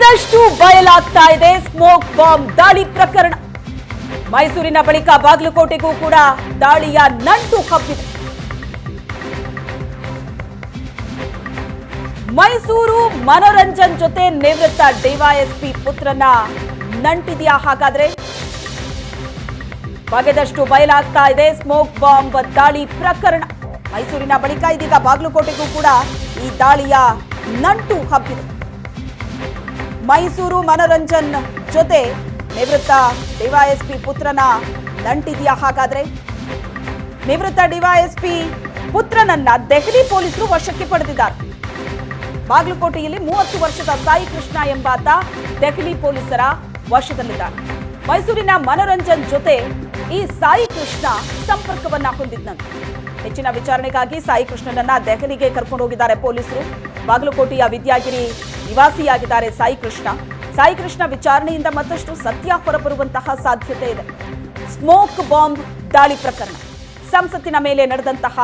ಬಗೆದಷ್ಟು ಬಯಲಾಗ್ತಾ ಇದೆ. Smoke bomb ದಾಳಿ ಪ್ರಕರಣ. ಮೈಸೂರಿನ ಬಳಿಕ ಬಾಗಲಕೋಟೆಗೂ ಕೂಡ ದಾಳಿಯ ನಂಟು ಹಬ್ಬಿದೆ ಮೈಸೂರು ಮನೋರಂಜನ್ ಜೊತೆ ನಿವೃತ್ತ ಡಿವೈಎಸ್ಪಿ ಪುತ್ರನ ನಂಟಿದೆಯಾ ಹಾಗಾದ್ರೆ? ಬಗೆದಷ್ಟು ಬಯಲಾಗ್ತಾ ಇದೆ ಸ್ಮೋಕ್ ಬಾಂಬ್ ದಾಳಿ ಪ್ರಕರಣ. ಮೈಸೂರಿನ ಬಳಿಕ ಇದೀಗ ಬಾಗಲಕೋಟೆಗೂ ಕೂಡ ಈ ದಾಳಿಯ ನಂಟು ಹಬ್ಬಿದೆ ಮೈಸೂರು ಮನೋರಂಜನ್ ಜೊತೆ ನಿವೃತ್ತ ಡಿವೈಎಸ್ಪಿ ಪುತ್ರನ ನಂಟಿದೆಯಾ ಹಾಗಾದ್ರೆ? ನಿವೃತ್ತ ಡಿವೈಎಸ್ಪಿ ಪುತ್ರನನ್ನ ದೆಹಲಿ ಪೊಲೀಸರು ವಶಕ್ಕೆ ಪಡೆದಿದ್ದಾರೆ. ಬಾಗಲಕೋಟೆಯಲ್ಲಿ ಮೂವತ್ತು ವರ್ಷದ ಸಾಯಿ ಕೃಷ್ಣ ಎಂಬಾತ ದೆಹಲಿ ಪೊಲೀಸರ ವಶದಲ್ಲಿದ್ದಾರೆ ಮೈಸೂರಿನ ಮನೋರಂಜನ್ ಜೊತೆ ಈ ಸಾಯಿ ಕೃಷ್ಣ ಸಂಪರ್ಕವನ್ನ ಹೊಂದಿದ್ದಂತೆ ಹೆಚ್ಚಿನ ವಿಚಾರಣೆಗಾಗಿ ಸಾಯಿ ಕೃಷ್ಣನನ್ನ ದೆಹಲಿಗೆ ಕರ್ಕೊಂಡು ಹೋಗಿದ್ದಾರೆ ಪೊಲೀಸರು. ಬಾಗಲಕೋಟೆಯ ವಿದ್ಯಾಗಿರಿ ನಿವಾಸಿಯಾಗಿದ್ದಾರೆ ಸಾಯಿ ಕೃಷ್ಣ. ಸಾಯಿ ಕೃಷ್ಣ ವಿಚಾರಣೆಯಿಂದ ಮತ್ತಷ್ಟು ಸತ್ಯ ಹೊರಬರುವಂತಹ ಸಾಧ್ಯತೆ ಇದೆ. ಸ್ಮೋಕ್ ಬಾಂಬ್ ದಾಳಿ ಪ್ರಕರಣ. ಸಂಸತ್ತಿನ ಮೇಲೆ ನಡೆದಂತಹ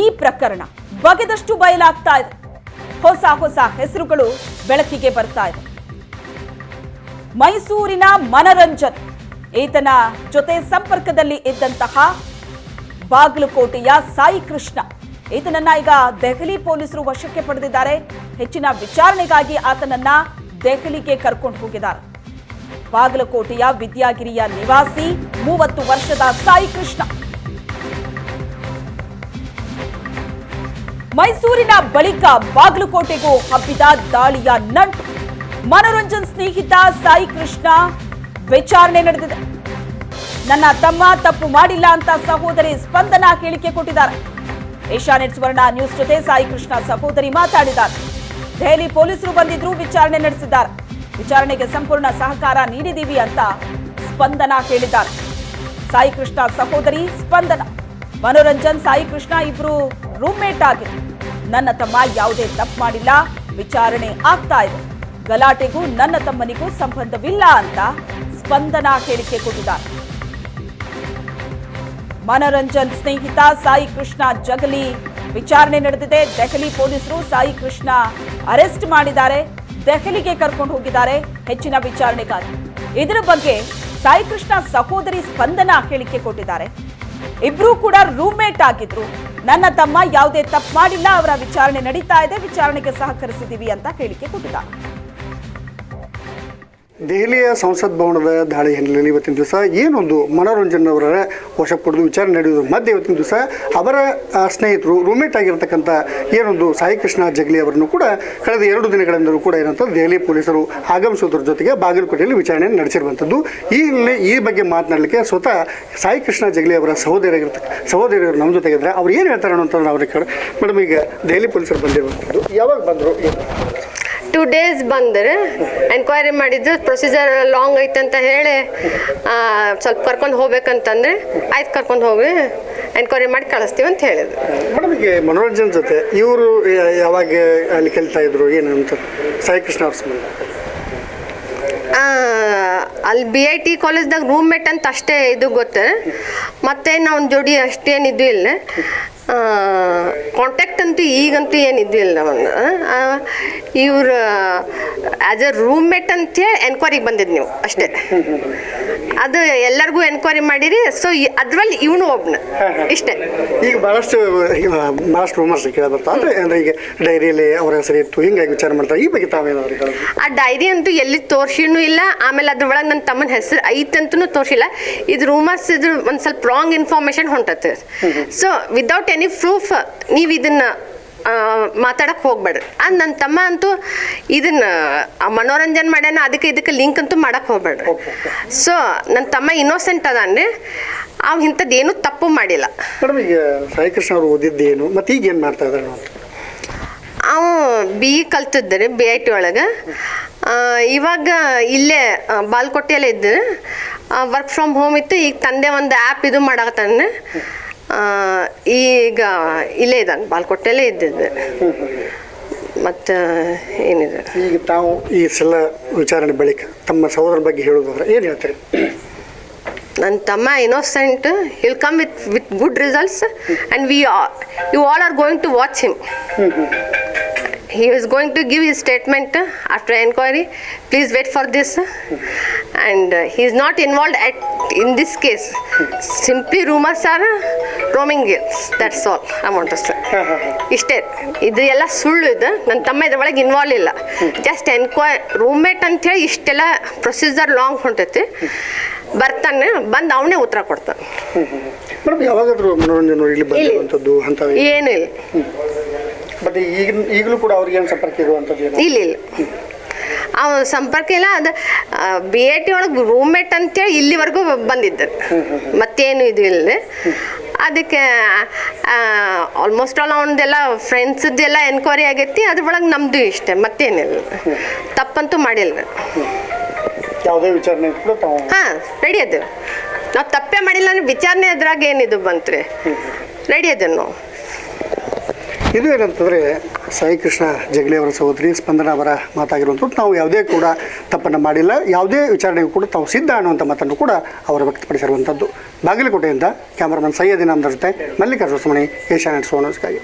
ಈ ಪ್ರಕರಣ ಬಗೆದಷ್ಟು ಬಯಲಾಗ್ತಾ ಇದೆ. ಹೊಸ ಹೊಸ ಹೆಸರುಗಳು ಬೆಳಕಿಗೆ ಬರ್ತಾ ಇದೆ. ಮೈಸೂರಿನ ಮನರಂಜನ್ ಈತನ ಜೊತೆ ಸಂಪರ್ಕದಲ್ಲಿ ಇದ್ದಂತಹ ಬಾಗಲಕೋಟೆಯ ಸಾಯಿ ಕೃಷ್ಣ. ಈತನನ್ನ ಈಗ ದೆಹಲಿ ಪೊಲೀಸರು ವಶಕ್ಕೆ ಪಡೆದಿದ್ದಾರೆ. ಹೆಚ್ಚಿನ ವಿಚಾರಣೆಗಾಗಿ ಆತನನ್ನ ದೆಹಲಿಗೆ ಕರ್ಕೊಂಡು ಹೋಗಿದ್ದಾರೆ. ಬಾಗಲಕೋಟೆಯ ವಿದ್ಯಾಗಿರಿಯ ನಿವಾಸಿ ಮೂವತ್ತು ವರ್ಷದ ಸಾಯಿ ಕೃಷ್ಣ. ಮೈಸೂರಿನ ಬಳಿಕ ಬಾಗಲಕೋಟೆಗೂ ಹಬ್ಬಿದ ದಾಳಿಯ ನಂಟು. ಮನೋರಂಜನ್ ಸ್ನೇಹಿತ ಸಾಯಿ ಕೃಷ್ಣ ವಿಚಾರಣೆ ನಡೆದಿದೆ. ನನ್ನ ತಮ್ಮ ತಪ್ಪು ಮಾಡಿಲ್ಲ ಅಂತ ಸಹೋದರಿ ಸ್ಪಂದನ ಹೇಳಿಕೆ ಕೊಟ್ಟಿದ್ದಾರೆ. ಏಷ್ಯಾನೆಟ್ ಸುವರ್ಣ ನ್ಯೂಸ್ ಜೊತೆ ಸಾಯಿ ಕೃಷ್ಣ ಸಹೋದರಿ ಮಾತಾಡಿದ್ದಾರೆ. ದೆಹಲಿ ಪೊಲೀಸರು ಬಂದಿದ್ರು ವಿಚಾರಣೆ ನಡೆಸಿದ್ದಾರೆ. ವಿಚಾರಣೆಗೆ ಸಂಪೂರ್ಣ ಸಹಕಾರ ನೀಡಿದ್ದೀವಿ ಅಂತ ಸ್ಪಂದನ ಹೇಳಿದ್ದಾರೆ. ಸಾಯಿ ಕೃಷ್ಣ ಸಹೋದರಿ ಸ್ಪಂದನ. ಮನೋರಂಜನ್, ಸಾಯಿ ಕೃಷ್ಣ ಇಬ್ರು ರೂಮ್ಮೇಟ್ ಆಗಿ. ನನ್ನ ತಮ್ಮ ಯಾವುದೇ ತಪ್ಪು ಮಾಡಿಲ್ಲ, ವಿಚಾರಣೆ ಆಗ್ತಾ ಇದೆ. ಗಲಾಟೆಗೂ ನನ್ನ ತಮ್ಮನಿಗೂ ಸಂಬಂಧವಿಲ್ಲ ಅಂತ ಸ್ಪಂದನ ಹೇಳಿಕೆ ಕೊಟ್ಟಿದ್ದಾರೆ. ಮನೋರಂಜನ್ ಸ್ನೇಹಿತ ಸಾಯಿ ಕೃಷ್ಣ ಜಗಲಿ. ವಿಚಾರಣೆ ನಡೆದಿದೆ. ದೆಹಲಿ ಪೊಲೀಸರು ಸಾಯಿ ಕೃಷ್ಣ ಅರೆಸ್ಟ್ ಮಾಡಿದ್ದಾರೆ. ದೆಹಲಿಗೆ ಕರ್ಕೊಂಡು ಹೋಗಿದ್ದಾರೆ. ಹೆಚ್ಚಿನ ವಿಚಾರಣೆಗಾಗಿ. ಇದರ ಬಗ್ಗೆ ಸಾಯಿ ಕೃಷ್ಣ ಸಹೋದರಿ ಸ್ಪಂದನ ಹೇಳಿಕೆ ಕೊಟ್ಟಿದ್ದಾರೆ. ಇಬ್ರು ಕೂಡ ರೂಮ್ಮೇಟ್ ಆಗಿದ್ರು. ನನ್ನ ತಮ್ಮ ಯಾವುದೇ ತಪ್ಪು ಮಾಡಿಲ್ಲ. ಅವರ ವಿಚಾರಣೆ ನಡೀತಾ ಇದೆ. ವಿಚಾರಣೆಗೆ ಸಹಕರಿಸಿದೀವಿ ಅಂತ ಹೇಳಿಕೆ ಕೊಟ್ಟಿದ್ದಾರೆ. ದೆಹಲಿಯ ಸಂಸತ್ ಭವನದ ದಾಳಿ ಹಿನ್ನೆಲೆಯಲ್ಲಿ ಇವತ್ತಿನ ದಿವಸ ಏನೊಂದು ಮನೋರಂಜನ್ ಅವರ ವಶ ಪಡೆದು ವಿಚಾರಣೆ ನಡೆಯುವುದು ಮಧ್ಯೆ ಇವತ್ತಿನ ದಿವಸ ಅವರ ಸ್ನೇಹಿತರು ರೂಮೇಟ್ ಆಗಿರತಕ್ಕಂಥ ಏನೊಂದು ಸಾಯಿ ಕೃಷ್ಣ ಜಗ್ಲಿ ಅವರನ್ನು ಕೂಡ ಕಳೆದ ಎರಡು ದಿನಗಳಿಂದಲೂ ಕೂಡ ಏನಂತ ದೆಹಲಿ ಪೊಲೀಸರು ಆಗಮಿಸುವುದರ ಜೊತೆಗೆ ಬಾಗಲಕೋಟೆಯಲ್ಲಿ ವಿಚಾರಣೆ ನಡೆಸಿರುವಂಥದ್ದು. ಈ ಹಿನ್ನೆಲೆ ಈ ಬಗ್ಗೆ ಮಾತನಾಡಲಿಕ್ಕೆ ಸ್ವತಃ ಸಾಯಿ ಕೃಷ್ಣ ಜಗ್ಲಿ ಅವರ ಸಹೋದರಿಯಾಗಿರ್ತಕ್ಕ ಸಹೋದರಿಯರು ನಮ್ಮ ಜೊತೆಗಿದ್ದರೆ ಅವ್ರು ಏನು ಹೇಳ್ತಾರೆ ಅನ್ನೋಂಥದ್ದು ಅವ್ರಿಗೆ ಮೇಡಮ್, ಈಗ ದೆಹಲಿ ಪೊಲೀಸರು ಬಂದಿರುವಂಥದ್ದು, ಯಾವಾಗ ಬಂದರು ಟೂ ಡೇಸ್ ಬಂದರೆ ಎನ್ಕ್ವೈರಿ ಮಾಡಿದ್ದು ಪ್ರೊಸೀಜರ್ ಲಾಂಗ್ ಐತೆ ಅಂತ ಹೇಳಿ ಸ್ವಲ್ಪ ಕರ್ಕೊಂಡು ಹೋಗ್ಬೇಕಂತಂದ್ರೆ ಆಯ್ತು ಕರ್ಕೊಂಡು ಹೋಗಿ ಎನ್ಕ್ವೈರಿ ಮಾಡಿ ಕಳಿಸ್ತೀವಿ ಅಂತ ಹೇಳಿದ್ರು. ಮೇಡಮ್ ಈಗ ಮನೋರಂಜನ್ ಜೊತೆ ಇವರು ಯಾವಾಗ ಅಲ್ಲಿ ಕಲಿತಾ ಇದ್ರು ಏನು ಅಂತ? ಸಾಯಿ ಕೃಷ್ಣ ಅವ್ರ ಸಂಬಂಧ. ಆ, ಅಲ್ಲಿ ಬಿ ಐ ಟಿ ಕಾಲೇಜ್ದಾಗ ರೂಮ್ಮೇಟ್ ಅಂತ ಅಷ್ಟೇ ಇದು ಗೊತ್ತು ಮತ್ತೆ ನಾವು ಜೋಡಿ ಅಷ್ಟೇನಿದ್ದು ಇಲ್ಲ. ಕಾಂಟ್ಯಾಕ್ಟ್ ಅಂತೂ ಈಗಂತೂ ಏನು ಇದ್ದಿಲ್ಲ ಒಂದು ಇವ್ರು ಆ್ಯಸ್ ಎ ರೂಮ್ಮೇಟ್ ಅಂತೇಳಿ ಎನ್ಕ್ವೈರಿಗೆ ಬಂದಿದ್ದು ನೀವು ಅಷ್ಟೇ. ಅದು ಎಲ್ಲರಿಗೂ ಎನ್ಕ್ವೈರಿ ಮಾಡಿರಿ ಸೊ ಅದ್ರಲ್ಲಿ ಇವನು ಒಬ್ನ. ಇಷ್ಟೇ. ಈಗ ಭಾಳಷ್ಟು ಭಾಳಷ್ಟು ರೂಮರ್ಸ್ ಕೇಳಿ ಬರ್ತಾ ಅಂದರೆ ಅಂದರೆ ಈಗ ಡೈರಿಯಲ್ಲಿ ಅವ್ರ ಹೆಸರು ಇತ್ತು ಹಿಂಗಾಗಿ ವಿಚಾರ ಮಾಡ್ತಾರೆ ಈ ಬಗ್ಗೆ ತಾವೇನಾದ್ರು ಹೇಳೋದು? ಆ ಡೈರಿ ಅಂತೂ ಎಲ್ಲಿ ತೋರ್ಸಿನೂ ಇಲ್ಲ. ಆಮೇಲೆ ಅದ್ರೊಳಗೆ ನನ್ನ ತಮ್ಮನ ಹೆಸರು ಐತಂತೂ ತೋರಿಸಿಲ್ಲ. ಇದು ರೂಮರ್ಸ್ ಇದ್ರ ಒಂದು ಸ್ವಲ್ಪ ರಾಂಗ್ ಇನ್ಫಾರ್ಮೇಶನ್ ಹೊಂಟತ್ತೆ ಸೊ ವಿದೌಟ್ ಎನಿ ಪ್ರೂಫ್ ನೀವು ಇದನ್ನ ಮಾತಾಡಕ್ಕೆ ಹೋಗ್ಬೇಡ್ರಿ. ಅದು ನನ್ನ ತಮ್ಮ ಅಂತೂ ಇದನ್ನ ಮನೋರಂಜನೆ ಮಾಡ್ಯಾನ ಅದಕ್ಕೆ ಇದಕ್ಕೆ ಲಿಂಕ್ ಅಂತೂ ಮಾಡಕ್ಕೆ ಹೋಗ್ಬೇಡ್ರಿ. ಸೊ ನನ್ನ ತಮ್ಮ ಇನ್ನೋಸೆಂಟ್ ಅದಾನ್ರಿ. ಅವ್ ಇಂಥದ್ದು ಏನೂ ತಪ್ಪು ಮಾಡಿಲ್ಲ. ಮೇಡಮ್ ಈಗ ಸಾಯಿ ಕೃಷ್ಣ ಅವರು ಓದಿದ್ದೇನು ಮತ್ತೆ ಈಗ ಏನು ಮಾಡ್ತಾ ಇದ್ದಾರೆ ಅವ ಬಿ ಇ ಕಲ್ತಿದ್ದರೆ ಬಿ ಐ ಟಿ ಒಳಗೆ ಇವಾಗ ಇಲ್ಲೇ ಬಾಲ್ಕೋಟೆಯಲ್ಲೇ ಇದ್ದ ವರ್ಕ್ ಫ್ರಮ್ ಹೋಮ್ ಇತ್ತು ಈಗ ತಂದೆ ಒಂದು ಆ್ಯಪ್ ಇದು ಮಾಡಕತ್ತಾನೆ ಈಗ ಇಲ್ಲೇ ಇದ್ದಾನೆ ಬಾಲ್ಕೋಟೆಲ್ಲೇ ಇದ್ದಿದ್ದೆ. ಮತ್ತು ಏನಿದೆ? ಈಗ ತಾವು ಈ ಸಲ ವಿಚಾರಣೆ ಬಳಿಕ ತಮ್ಮ ಸಹೋದರ ಬಗ್ಗೆ ಹೇಳೋದಾದ್ರೆ ಏನು ಹೇಳ್ತೀರಿ? ನನ್ನ ತಮ್ಮ innocent he'll come with with good results and we you all are going to watch him. He was going to give his statement uh, after enquiry. Please wait for this. And uh, he is not involved at in this case. Simply rumors are uh, roaming here. That's all I want to say. ಇಷ್ಟೇ ಇದು ಎಲ್ಲ ಸುಳ್ಳು ಇದು ನನ್ನ ತಮ್ಮ ಇದ್ರೊಳಗೆ involve ಇಲ್ಲ just ಎನ್ಕ್ವೈ roommate ಅಂತೇಳಿ ಇಷ್ಟೆಲ್ಲ ಪ್ರೊಸೀಜರ್ ಲಾಂಗ್ ಹೊಂಟೈತಿ ಬರ್ತಾನೆ ಬಂದು ಅವನೇ ಉತ್ತರ ಕೊಡ್ತಾನೆ ಮೇಡಮ್ ಬಟ್ ಈಗಲೂ ಕೂಡ ಸಂಪರ್ಕ ಇರುವಂಥದ್ದು ಏನು? ಇಲ್ಲ ಇಲ್ಲ. ಅವ ಸಂಪರ್ಕ ಇಲ್ಲ ಅದು ಬಿ ಎ ಟಿ ಒಳಗೆ ರೂಮ್ಮೇಟ್ ಅಂತೇಳಿ ಇಲ್ಲಿವರೆಗೂ ಬಂದಿದ್ದ. ಮತ್ತೇನು ಇದು ಇಲ್ಲ ಅದಕ್ಕೆ ಆಲ್ಮೋಸ್ಟ್ ಆಲ್ ಅವನದೆಲ್ಲ ಫ್ರೆಂಡ್ಸದ್ದೆಲ್ಲ ಎನ್ಕ್ವೈರಿ ಆಗೈತಿ ಅದ್ರೊಳಗೆ ನಮ್ಮದು ಇಷ್ಟೇ ಮತ್ತೇನಿಲ್ಲ. ತಪ್ಪಂತೂ ಮಾಡಿಲ್ಲ. ಯಾವುದೇ ವಿಚಾರಣೆ ಹಾಂ ರೆಡಿ ಅದು ನಾವು ತಪ್ಪೇ ಮಾಡಿಲ್ಲ ಅಂದ್ರೆ ವಿಚಾರಣೆ ಅದ್ರಾಗ ಏನಿದು ಬಂತ್ರಿ? ರೆಡಿ ಅದ ನಾವು. ಇದು ಏನಂತಂದರೆ ಸಾಯಿ ಕೃಷ್ಣ ಜಗಲಿ ಅವರ ಸಹೋದರಿ ಸ್ಪಂದನ ಅವರ ಮಾತಾಗಿರುವಂಥದ್ದು. ನಾವು ಯಾವುದೇ ಕೂಡ ತಪ್ಪನ್ನು ಮಾಡಿಲ್ಲ. ಯಾವುದೇ ವಿಚಾರಣೆಗೂ ಕೂಡ ತಾವು ಸಿದ್ಧ ಅನ್ನುವಂಥ ಮಾತನ್ನು ಕೂಡ ಅವರು ವ್ಯಕ್ತಪಡಿಸಿರುವಂಥದ್ದು. ಬಾಗಲಕೋಟೆಯಿಂದ ಕ್ಯಾಮರಾಮನ್ ಸೈಯದ್ ಇನಾಮ್ದರ್ ಜೊತೆ ಮಲ್ಲಿಕಾರ್ಜುನ ಸುಮಣಿ ಏಷ್ಯಾನೆಟ್ ಸೋನಸ್ಗಾಗಿ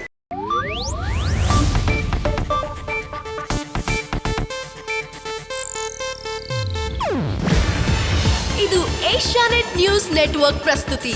ಇದು ಏಷ್ಯಾನೆಟ್ ನ್ಯೂಸ್ ನೆಟ್ವರ್ಕ್ ಪ್ರಸ್ತುತಿ.